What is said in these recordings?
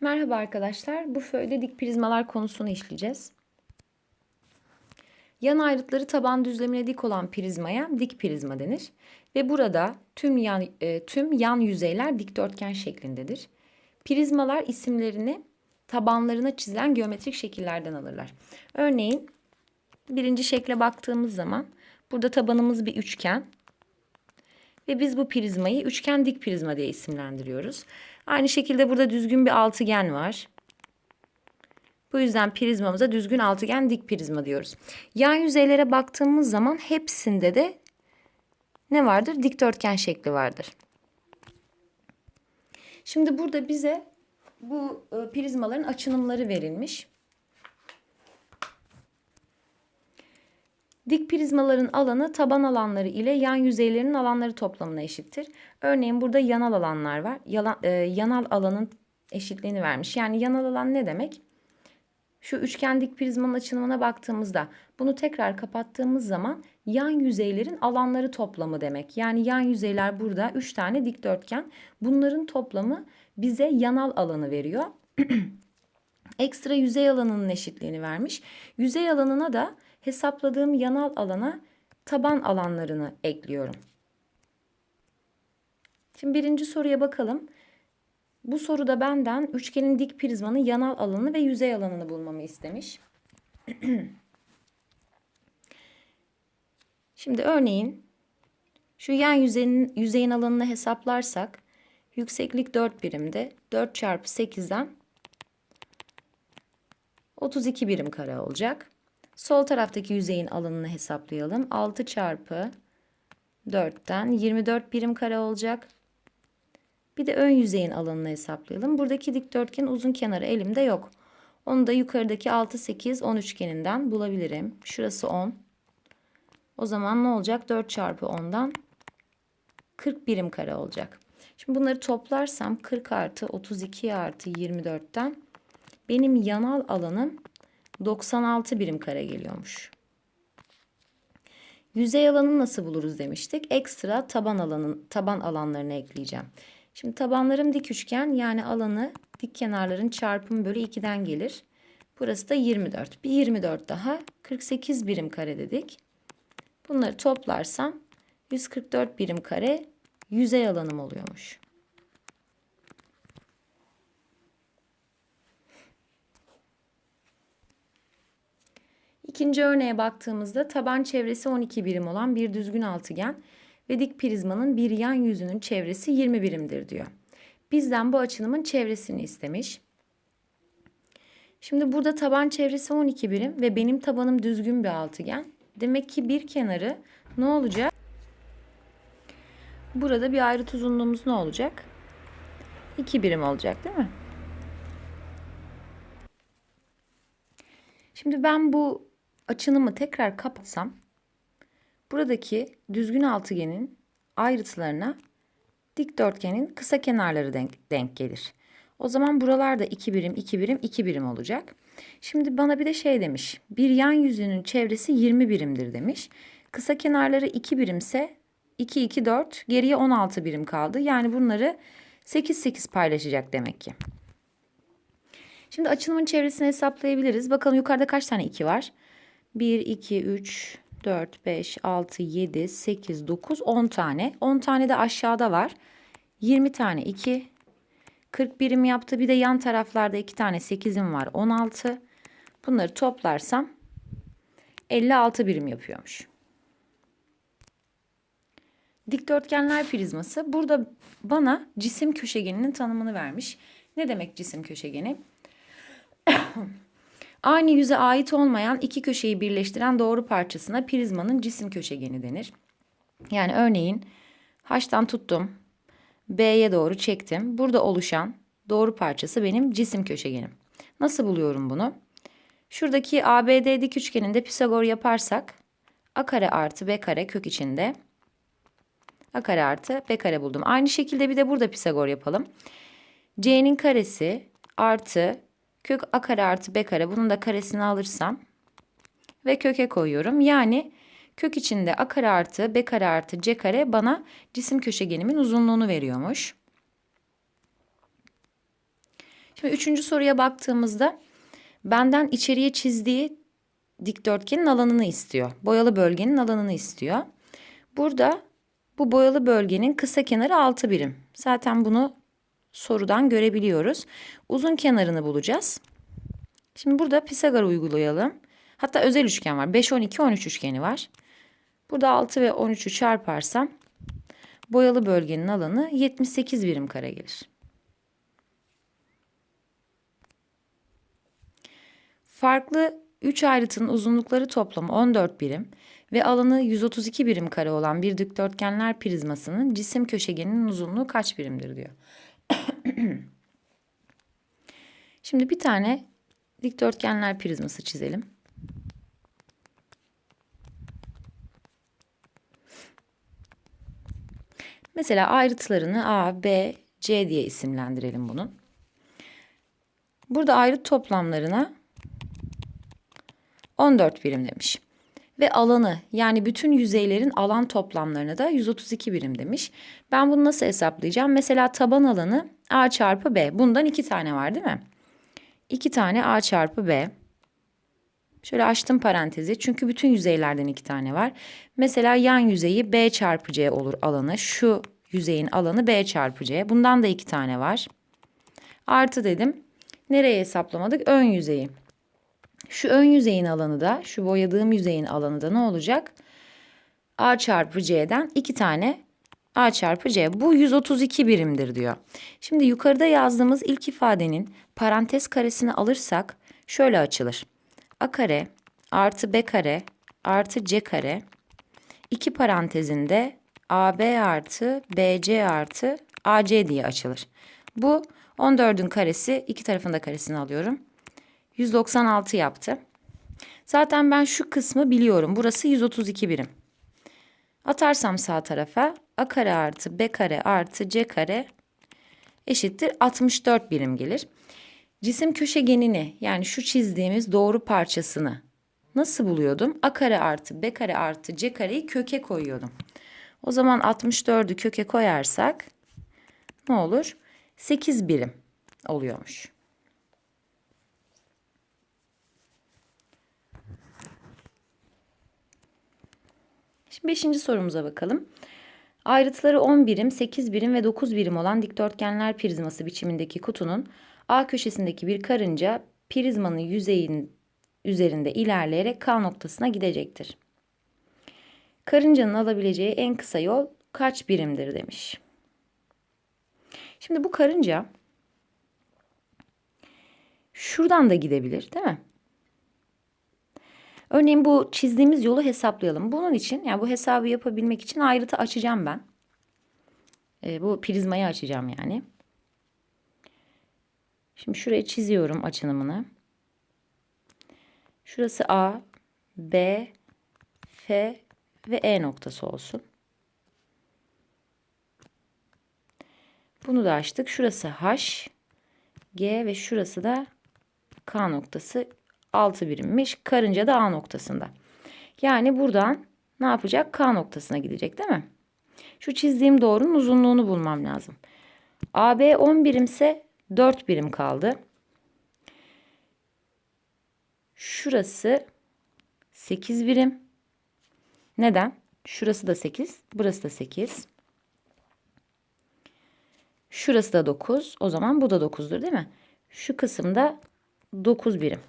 Merhaba arkadaşlar. Bu föyde dik prizmalar konusunu işleyeceğiz. Yan ayrıtları taban düzlemine dik olan prizmaya dik prizma denir ve burada tüm yan e, tüm yan yüzeyler dikdörtgen şeklindedir. Prizmalar isimlerini tabanlarına çizilen geometrik şekillerden alırlar. Örneğin birinci şekle baktığımız zaman burada tabanımız bir üçgen ve biz bu prizmayı üçgen dik prizma diye isimlendiriyoruz. Aynı şekilde burada düzgün bir altıgen var. Bu yüzden prizmamıza düzgün altıgen dik prizma diyoruz. Yan yüzeylere baktığımız zaman hepsinde de ne vardır? Dikdörtgen şekli vardır. Şimdi burada bize bu e, prizmaların açınımları verilmiş. Dik prizmaların alanı taban alanları ile yan yüzeylerinin alanları toplamına eşittir. Örneğin burada yanal alanlar var. Yalan, e, yanal alanın eşitliğini vermiş. Yani yanal alan ne demek? Şu üçgen dik prizmanın açılımına baktığımızda bunu tekrar kapattığımız zaman yan yüzeylerin alanları toplamı demek. Yani yan yüzeyler burada 3 tane dikdörtgen. Bunların toplamı bize yanal alanı veriyor. Ekstra yüzey alanının eşitliğini vermiş. Yüzey alanına da hesapladığım yanal alana taban alanlarını ekliyorum. Şimdi birinci soruya bakalım. Bu soruda benden üçgenin dik prizmanın yanal alanı ve yüzey alanını bulmamı istemiş. Şimdi örneğin şu yan yüzeyin, yüzeyin alanını hesaplarsak yükseklik 4 birimde 4 çarpı 8'den 32 birim kare olacak. Sol taraftaki yüzeyin alanını hesaplayalım. 6 çarpı 4'ten 24 birim kare olacak. Bir de ön yüzeyin alanını hesaplayalım. Buradaki dikdörtgenin uzun kenarı elimde yok. Onu da yukarıdaki 6, 8, 10 üçgeninden bulabilirim. Şurası 10. O zaman ne olacak? 4 çarpı 10'dan 40 birim kare olacak. Şimdi bunları toplarsam 40 artı 32 artı 24'ten benim yanal alanım 96 birim kare geliyormuş. Yüzey alanını nasıl buluruz demiştik. Ekstra taban alanın taban alanlarını ekleyeceğim. Şimdi tabanlarım dik üçgen yani alanı dik kenarların çarpımı bölü 2'den gelir. Burası da 24. Bir 24 daha 48 birim kare dedik. Bunları toplarsam 144 birim kare yüzey alanım oluyormuş. İkinci örneğe baktığımızda taban çevresi 12 birim olan bir düzgün altıgen ve dik prizmanın bir yan yüzünün çevresi 20 birimdir diyor. Bizden bu açılımın çevresini istemiş. Şimdi burada taban çevresi 12 birim ve benim tabanım düzgün bir altıgen. Demek ki bir kenarı ne olacak? Burada bir ayrıt uzunluğumuz ne olacak? 2 birim olacak değil mi? Şimdi ben bu açınımı tekrar kapatsam buradaki düzgün altıgenin ayrıtlarına dikdörtgenin kısa kenarları denk, denk gelir. O zaman buralarda 2 birim, 2 birim, 2 birim olacak. Şimdi bana bir de şey demiş. Bir yan yüzünün çevresi 20 birimdir demiş. Kısa kenarları 2 birimse 2, 2, 4 geriye 16 birim kaldı. Yani bunları 8, 8 paylaşacak demek ki. Şimdi açılımın çevresini hesaplayabiliriz. Bakalım yukarıda kaç tane 2 var? 1, 2, 3, 4, 5, 6, 7, 8, 9, 10 tane. 10 tane de aşağıda var. 20 tane 2. 40 birim yaptı. Bir de yan taraflarda 2 tane 8'im var. 16. Bunları toplarsam 56 birim yapıyormuş. Dikdörtgenler prizması burada bana cisim köşegeninin tanımını vermiş. Ne demek cisim köşegeni? Aynı yüze ait olmayan iki köşeyi birleştiren doğru parçasına prizmanın cisim köşegeni denir. Yani örneğin H'tan tuttum, B'ye doğru çektim. Burada oluşan doğru parçası benim cisim köşegenim. Nasıl buluyorum bunu? Şuradaki ABD dik üçgeninde Pisagor yaparsak A kare artı B kare kök içinde A kare artı B kare buldum. Aynı şekilde bir de burada Pisagor yapalım. C'nin karesi artı kök A kare artı B kare bunun da karesini alırsam ve köke koyuyorum. Yani kök içinde A kare artı B kare artı C kare bana cisim köşegenimin uzunluğunu veriyormuş. Şimdi üçüncü soruya baktığımızda benden içeriye çizdiği dikdörtgenin alanını istiyor. Boyalı bölgenin alanını istiyor. Burada bu boyalı bölgenin kısa kenarı 6 birim. Zaten bunu sorudan görebiliyoruz. Uzun kenarını bulacağız. Şimdi burada Pisagor uygulayalım. Hatta özel üçgen var. 5, 12, 13 üçgeni var. Burada 6 ve 13'ü çarparsam boyalı bölgenin alanı 78 birim kare gelir. Farklı 3 ayrıtın uzunlukları toplamı 14 birim ve alanı 132 birim kare olan bir dikdörtgenler prizmasının cisim köşegeninin uzunluğu kaç birimdir diyor. Şimdi bir tane dikdörtgenler prizması çizelim. Mesela ayrıtlarını A, B, C diye isimlendirelim bunun. Burada ayrıt toplamlarına 14 birim demiş. Ve alanı yani bütün yüzeylerin alan toplamlarına da 132 birim demiş. Ben bunu nasıl hesaplayacağım? Mesela taban alanı A çarpı B. Bundan iki tane var değil mi? İki tane A çarpı B. Şöyle açtım parantezi. Çünkü bütün yüzeylerden iki tane var. Mesela yan yüzeyi B çarpı C olur alanı. Şu yüzeyin alanı B çarpı C. Bundan da iki tane var. Artı dedim. Nereye hesaplamadık? Ön yüzeyi. Şu ön yüzeyin alanı da, şu boyadığım yüzeyin alanı da ne olacak? A çarpı C'den iki tane A çarpı C. Bu 132 birimdir diyor. Şimdi yukarıda yazdığımız ilk ifadenin parantez karesini alırsak şöyle açılır. A kare artı B kare artı C kare. iki parantezinde AB artı BC artı AC diye açılır. Bu 14'ün karesi iki tarafında karesini alıyorum. 196 yaptı. Zaten ben şu kısmı biliyorum. Burası 132 birim. Atarsam sağ tarafa a kare artı b kare artı c kare eşittir 64 birim gelir. Cisim köşegenini yani şu çizdiğimiz doğru parçasını nasıl buluyordum? A kare artı b kare artı c kareyi köke koyuyordum. O zaman 64'ü köke koyarsak ne olur? 8 birim oluyormuş. Beşinci sorumuza bakalım. Ayrıtları 10 birim, 8 birim ve 9 birim olan dikdörtgenler prizması biçimindeki kutunun A köşesindeki bir karınca prizmanın yüzeyin üzerinde ilerleyerek K noktasına gidecektir. Karıncanın alabileceği en kısa yol kaç birimdir demiş. Şimdi bu karınca şuradan da gidebilir değil mi? Örneğin bu çizdiğimiz yolu hesaplayalım. Bunun için yani bu hesabı yapabilmek için ayrıtı açacağım ben. E, bu prizmayı açacağım yani. Şimdi şuraya çiziyorum açınımını. Şurası A, B, F ve E noktası olsun. Bunu da açtık. Şurası H, G ve şurası da K noktası 6 birimmiş. Karınca da A noktasında. Yani buradan ne yapacak? K noktasına gidecek değil mi? Şu çizdiğim doğrunun uzunluğunu bulmam lazım. AB 10 birimse 4 birim kaldı. Şurası 8 birim. Neden? Şurası da 8, burası da 8. Şurası da 9. O zaman bu da 9'dur değil mi? Şu kısımda 9 birim.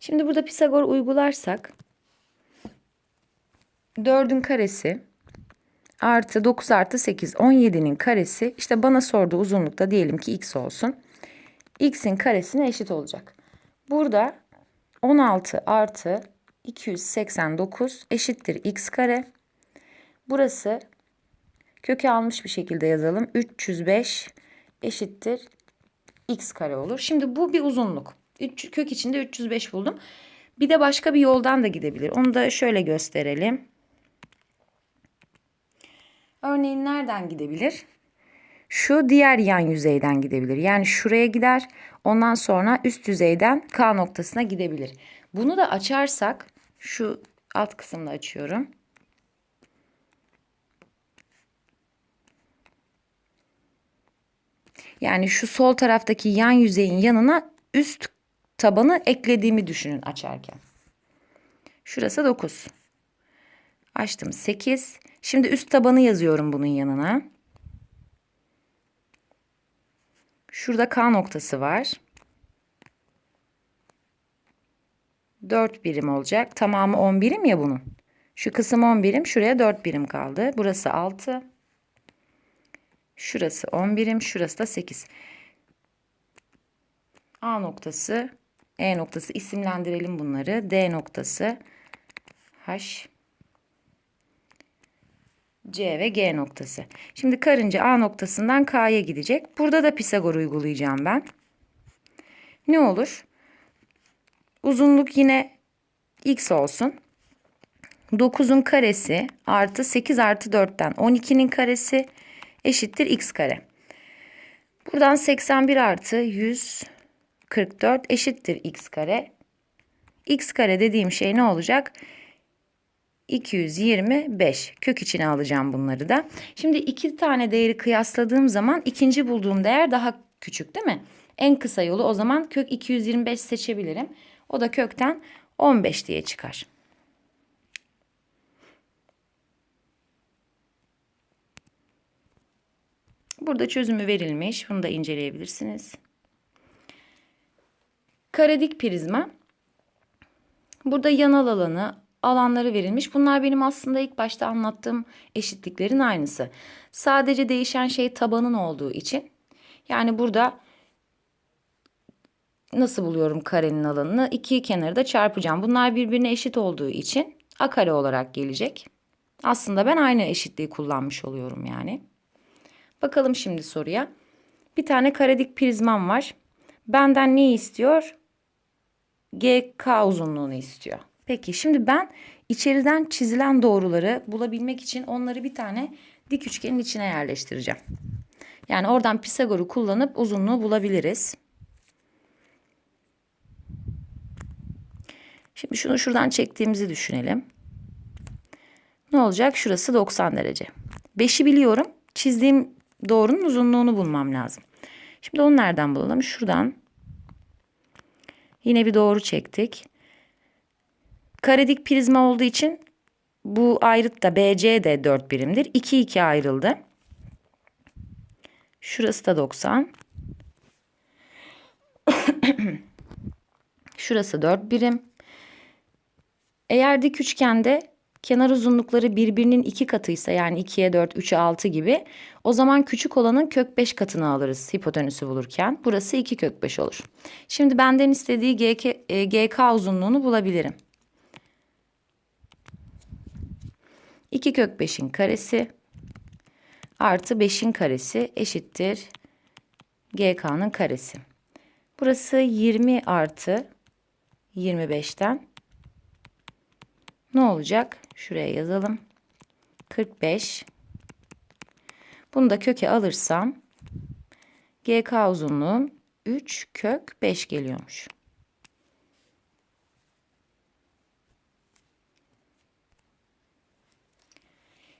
Şimdi burada Pisagor uygularsak 4'ün karesi artı 9 artı 8 17'nin karesi işte bana sorduğu uzunlukta diyelim ki x olsun. x'in karesine eşit olacak. Burada 16 artı 289 eşittir x kare. Burası köke almış bir şekilde yazalım. 305 eşittir x kare olur. Şimdi bu bir uzunluk. 3, kök içinde 305 buldum. Bir de başka bir yoldan da gidebilir. Onu da şöyle gösterelim. Örneğin nereden gidebilir? Şu diğer yan yüzeyden gidebilir. Yani şuraya gider. Ondan sonra üst yüzeyden K noktasına gidebilir. Bunu da açarsak şu alt kısımda açıyorum. Yani şu sol taraftaki yan yüzeyin yanına üst tabanı eklediğimi düşünün açarken. Şurası 9. Açtım 8. Şimdi üst tabanı yazıyorum bunun yanına. Şurada K noktası var. 4 birim olacak. Tamamı 10 birim ya bunun. Şu kısım 10 birim. Şuraya 4 birim kaldı. Burası 6. Şurası 10 birim. Şurası da 8. A noktası, E noktası isimlendirelim bunları. D noktası, H, C ve G noktası. Şimdi karınca A noktasından K'ya gidecek. Burada da Pisagor uygulayacağım ben. Ne olur? Uzunluk yine x olsun. 9'un karesi artı 8 artı 4'ten 12'nin karesi eşittir x kare. Buradan 81 artı 144 eşittir x kare. x kare dediğim şey ne olacak? 225 kök içine alacağım bunları da. Şimdi iki tane değeri kıyasladığım zaman ikinci bulduğum değer daha küçük değil mi? En kısa yolu o zaman kök 225 seçebilirim. O da kökten 15 diye çıkar. Burada çözümü verilmiş. Bunu da inceleyebilirsiniz. Karedik prizma. Burada yanal alanı, alanları verilmiş. Bunlar benim aslında ilk başta anlattığım eşitliklerin aynısı. Sadece değişen şey tabanın olduğu için. Yani burada nasıl buluyorum karenin alanını? İki kenarı da çarpacağım. Bunlar birbirine eşit olduğu için a kare olarak gelecek. Aslında ben aynı eşitliği kullanmış oluyorum yani. Bakalım şimdi soruya. Bir tane karedik prizmam var. Benden ne istiyor? GK uzunluğunu istiyor. Peki şimdi ben içeriden çizilen doğruları bulabilmek için onları bir tane dik üçgenin içine yerleştireceğim. Yani oradan Pisagor'u kullanıp uzunluğu bulabiliriz. Şimdi şunu şuradan çektiğimizi düşünelim. Ne olacak? Şurası 90 derece. 5'i biliyorum. Çizdiğim doğrunun uzunluğunu bulmam lazım. Şimdi onu nereden bulalım? Şuradan yine bir doğru çektik. Karedik prizma olduğu için bu ayrıt da BC de 4 birimdir. 2 2 ayrıldı. Şurası da 90. Şurası 4 birim. Eğer dik üçgende kenar uzunlukları birbirinin iki katıysa yani 2'ye 4, 3'e 6 gibi o zaman küçük olanın kök 5 katını alırız hipotenüsü bulurken. Burası 2 kök 5 olur. Şimdi benden istediği GK, e, GK uzunluğunu bulabilirim. 2 kök 5'in karesi artı 5'in karesi eşittir GK'nın karesi. Burası 20 artı 25'ten ne olacak? Şuraya yazalım. 45. Bunu da köke alırsam GK uzunluğum 3 kök 5 geliyormuş.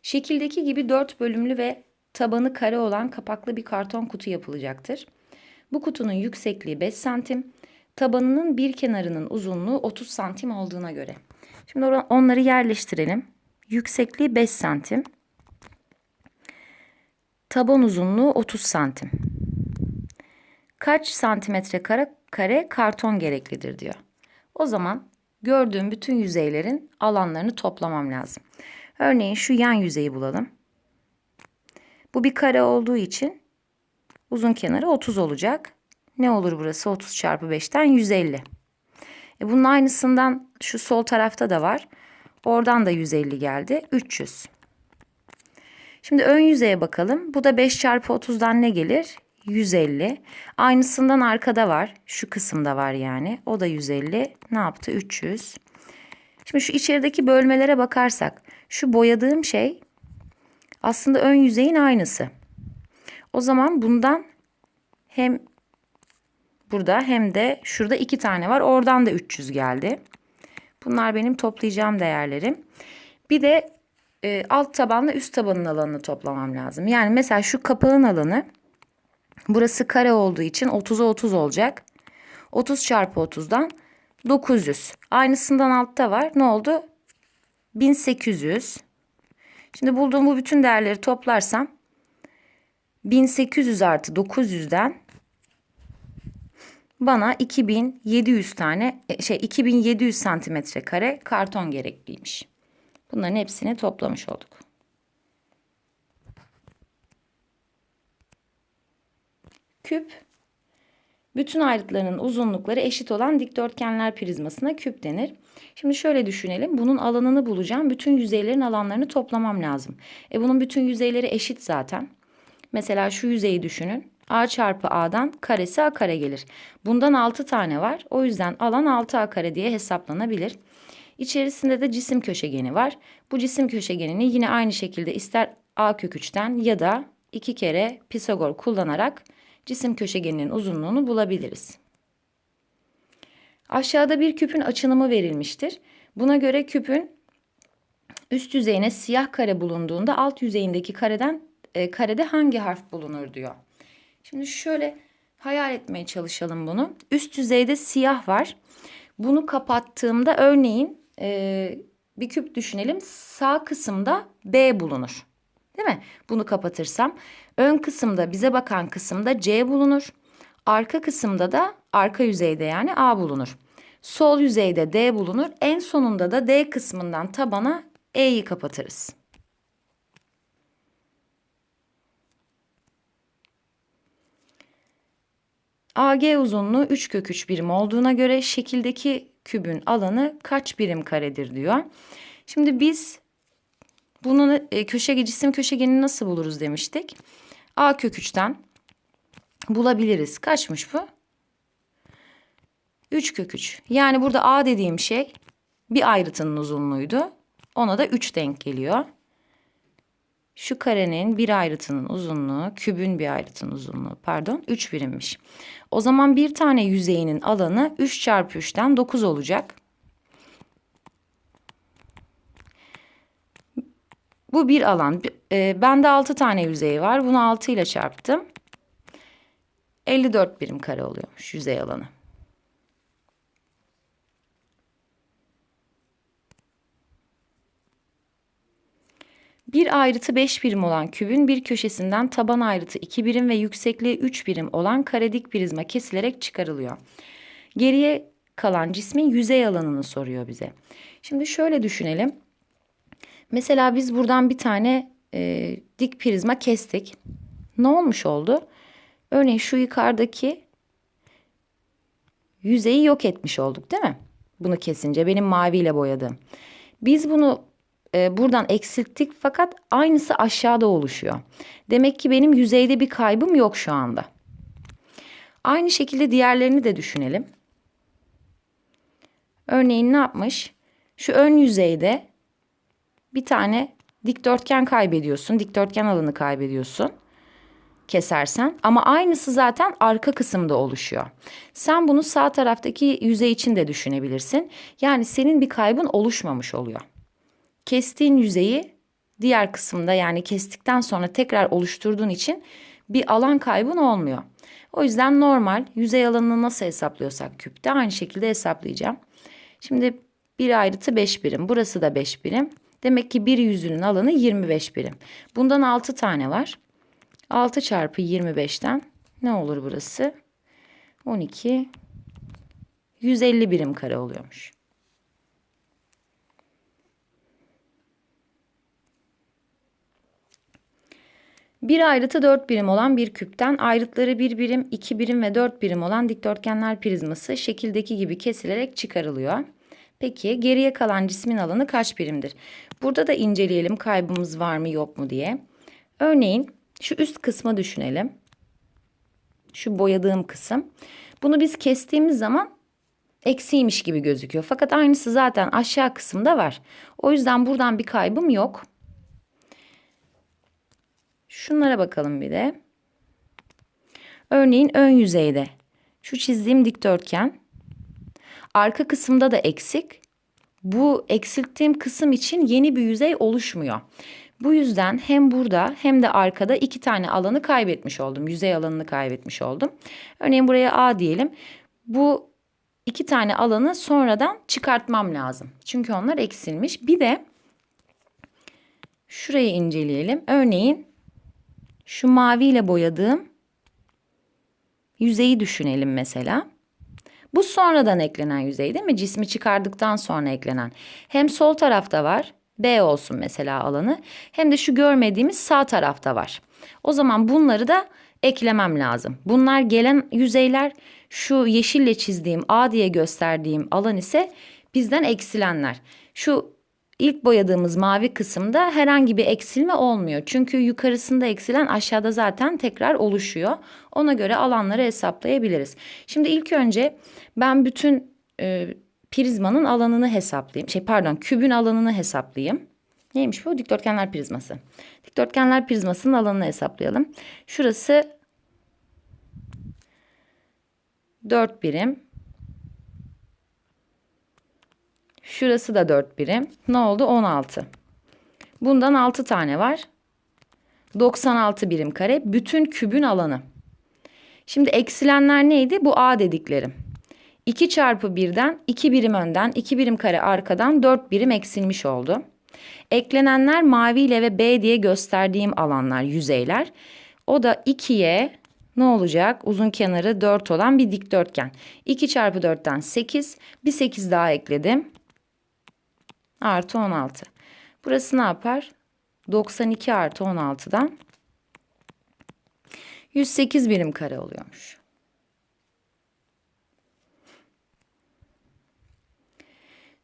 Şekildeki gibi 4 bölümlü ve tabanı kare olan kapaklı bir karton kutu yapılacaktır. Bu kutunun yüksekliği 5 santim, tabanının bir kenarının uzunluğu 30 santim olduğuna göre Şimdi onları yerleştirelim. Yüksekliği 5 santim. Taban uzunluğu 30 santim. Kaç santimetre kare, kare karton gereklidir diyor. O zaman gördüğüm bütün yüzeylerin alanlarını toplamam lazım. Örneğin şu yan yüzeyi bulalım. Bu bir kare olduğu için uzun kenarı 30 olacak. Ne olur burası? 30 çarpı 5'ten 150. E bunun aynısından şu sol tarafta da var. Oradan da 150 geldi. 300. Şimdi ön yüzeye bakalım. Bu da 5 çarpı 30'dan ne gelir? 150. Aynısından arkada var. Şu kısımda var yani. O da 150. Ne yaptı? 300. Şimdi şu içerideki bölmelere bakarsak. Şu boyadığım şey aslında ön yüzeyin aynısı. O zaman bundan hem burada hem de şurada iki tane var. Oradan da 300 geldi. Bunlar benim toplayacağım değerlerim. Bir de e, alt tabanla üst tabanın alanını toplamam lazım. Yani mesela şu kapağın alanı Burası kare olduğu için 30'a 30 olacak. 30 çarpı 30'dan 900. Aynısından altta var. Ne oldu? 1800. Şimdi bulduğum bu bütün değerleri toplarsam 1800 artı 900'den bana 2700 tane e, şey 2700 santimetre kare karton gerekliymiş. Bunların hepsini toplamış olduk. Küp bütün ayrıtlarının uzunlukları eşit olan dikdörtgenler prizmasına küp denir. Şimdi şöyle düşünelim. Bunun alanını bulacağım. Bütün yüzeylerin alanlarını toplamam lazım. E bunun bütün yüzeyleri eşit zaten. Mesela şu yüzeyi düşünün. A çarpı A'dan karesi A kare gelir. Bundan 6 tane var. O yüzden alan 6A kare diye hesaplanabilir. İçerisinde de cisim köşegeni var. Bu cisim köşegenini yine aynı şekilde ister A kök 3'ten ya da iki kere Pisagor kullanarak cisim köşegeninin uzunluğunu bulabiliriz. Aşağıda bir küpün açınımı verilmiştir. Buna göre küpün üst yüzeyine siyah kare bulunduğunda alt yüzeyindeki kareden e, karede hangi harf bulunur diyor. Şimdi şöyle hayal etmeye çalışalım bunu. Üst yüzeyde siyah var. Bunu kapattığımda örneğin e, bir küp düşünelim. Sağ kısımda B bulunur. Değil mi? Bunu kapatırsam ön kısımda bize bakan kısımda C bulunur. Arka kısımda da arka yüzeyde yani A bulunur. Sol yüzeyde D bulunur. En sonunda da D kısmından tabana E'yi kapatırız. AG uzunluğu 3 kök 3 birim olduğuna göre şekildeki kübün alanı kaç birim karedir diyor. Şimdi biz bunun e, köşege cisim köşegenini nasıl buluruz demiştik. A kök 3'ten bulabiliriz. Kaçmış bu? 3 kök 3. Yani burada A dediğim şey bir ayrıtının uzunluğuydu. Ona da 3 denk geliyor. Şu karenin bir ayrıtının uzunluğu, kübün bir ayrıtının uzunluğu pardon 3 birimmiş. O zaman bir tane yüzeyinin alanı 3 çarpı 3'ten 9 olacak. Bu bir alan. E, bende 6 tane yüzey var. Bunu 6 ile çarptım. 54 birim kare oluyormuş yüzey alanı. Bir ayrıtı 5 birim olan kübün bir köşesinden taban ayrıtı 2 birim ve yüksekliği 3 birim olan karedik prizma kesilerek çıkarılıyor. Geriye kalan cismin yüzey alanını soruyor bize. Şimdi şöyle düşünelim. Mesela biz buradan bir tane e, dik prizma kestik. Ne olmuş oldu? Örneğin şu yukarıdaki yüzeyi yok etmiş olduk değil mi? Bunu kesince benim maviyle boyadım. Biz bunu e, buradan eksilttik fakat aynısı aşağıda oluşuyor. Demek ki benim yüzeyde bir kaybım yok şu anda. Aynı şekilde diğerlerini de düşünelim. Örneğin ne yapmış? Şu ön yüzeyde bir tane dikdörtgen kaybediyorsun. Dikdörtgen alanı kaybediyorsun kesersen ama aynısı zaten arka kısımda oluşuyor. Sen bunu sağ taraftaki yüzey için de düşünebilirsin. Yani senin bir kaybın oluşmamış oluyor. Kestiğin yüzeyi diğer kısımda yani kestikten sonra tekrar oluşturduğun için bir alan kaybın olmuyor. O yüzden normal yüzey alanını nasıl hesaplıyorsak küpte aynı şekilde hesaplayacağım. Şimdi bir ayrıtı 5 birim. Burası da 5 birim. Demek ki bir yüzünün alanı 25 birim. Bundan 6 tane var. 6 çarpı 25'ten ne olur burası? 12 150 birim kare oluyormuş. Bir ayrıtı 4 birim olan bir küpten ayrıtları 1 birim, 2 birim ve 4 birim olan dikdörtgenler prizması şekildeki gibi kesilerek çıkarılıyor. Peki geriye kalan cismin alanı kaç birimdir? Burada da inceleyelim kaybımız var mı yok mu diye. Örneğin şu üst kısmı düşünelim. Şu boyadığım kısım. Bunu biz kestiğimiz zaman eksiymiş gibi gözüküyor. Fakat aynısı zaten aşağı kısımda var. O yüzden buradan bir kaybım yok. Şunlara bakalım bir de. Örneğin ön yüzeyde şu çizdiğim dikdörtgen arka kısımda da eksik. Bu eksilttiğim kısım için yeni bir yüzey oluşmuyor. Bu yüzden hem burada hem de arkada iki tane alanı kaybetmiş oldum. Yüzey alanını kaybetmiş oldum. Örneğin buraya A diyelim. Bu iki tane alanı sonradan çıkartmam lazım. Çünkü onlar eksilmiş. Bir de şurayı inceleyelim. Örneğin şu maviyle boyadığım yüzeyi düşünelim mesela. Bu sonradan eklenen yüzey değil mi? Cismi çıkardıktan sonra eklenen. Hem sol tarafta var. B olsun mesela alanı. Hem de şu görmediğimiz sağ tarafta var. O zaman bunları da eklemem lazım. Bunlar gelen yüzeyler şu yeşille çizdiğim A diye gösterdiğim alan ise bizden eksilenler. Şu ilk boyadığımız mavi kısımda herhangi bir eksilme olmuyor. Çünkü yukarısında eksilen aşağıda zaten tekrar oluşuyor. Ona göre alanları hesaplayabiliriz. Şimdi ilk önce ben bütün e, prizmanın alanını hesaplayayım. Şey pardon kübün alanını hesaplayayım. Neymiş bu? Dikdörtgenler prizması. Dikdörtgenler prizmasının alanını hesaplayalım. Şurası 4 birim. Şurası da 4 birim. Ne oldu? 16. Bundan 6 tane var. 96 birim kare. Bütün kübün alanı. Şimdi eksilenler neydi? Bu A dediklerim. 2 çarpı 1'den 2 birim önden, 2 birim kare arkadan 4 birim eksilmiş oldu. Eklenenler maviyle ve B diye gösterdiğim alanlar, yüzeyler. O da 2'ye ne olacak? Uzun kenarı 4 olan bir dikdörtgen. 2 çarpı 4'ten 8. Bir 8 daha ekledim. Artı 16. Burası ne yapar? 92 artı 16'dan 108 birim kare oluyormuş.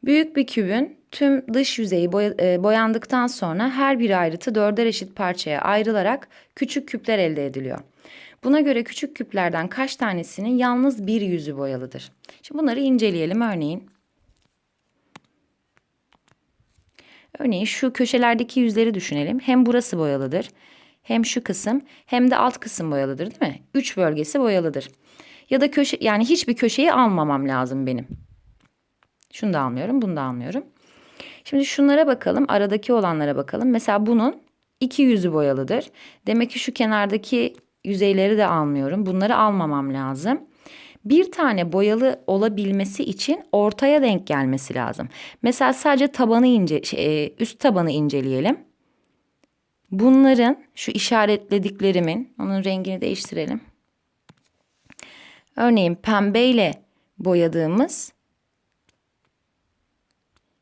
Büyük bir kübün tüm dış yüzeyi e, boyandıktan sonra her bir ayrıtı dörder eşit parçaya ayrılarak küçük küpler elde ediliyor. Buna göre küçük küplerden kaç tanesinin yalnız bir yüzü boyalıdır? Şimdi bunları inceleyelim örneğin. Örneğin şu köşelerdeki yüzleri düşünelim. Hem burası boyalıdır, hem şu kısım, hem de alt kısım boyalıdır değil mi? Üç bölgesi boyalıdır. Ya da köşe yani hiçbir köşeyi almamam lazım benim. Şunu da almıyorum, bunu da almıyorum. Şimdi şunlara bakalım, aradaki olanlara bakalım. Mesela bunun iki yüzü boyalıdır. Demek ki şu kenardaki yüzeyleri de almıyorum. Bunları almamam lazım. Bir tane boyalı olabilmesi için ortaya denk gelmesi lazım. Mesela sadece tabanı ince, şey, e, üst tabanı inceleyelim. Bunların şu işaretlediklerimin, onun rengini değiştirelim. Örneğin pembeyle boyadığımız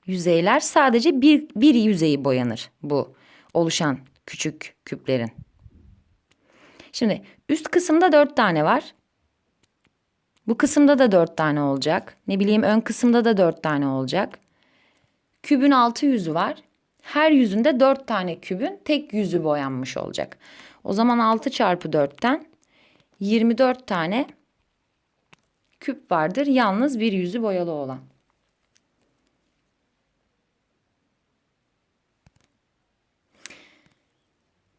yüzeyler sadece bir, bir yüzeyi boyanır bu oluşan küçük küplerin. Şimdi üst kısımda dört tane var. Bu kısımda da dört tane olacak. Ne bileyim ön kısımda da dört tane olacak. Kübün altı yüzü var. Her yüzünde dört tane kübün tek yüzü boyanmış olacak. O zaman 6 çarpı 4'ten 24 tane küp vardır. Yalnız bir yüzü boyalı olan.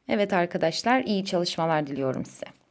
Evet arkadaşlar iyi çalışmalar diliyorum size.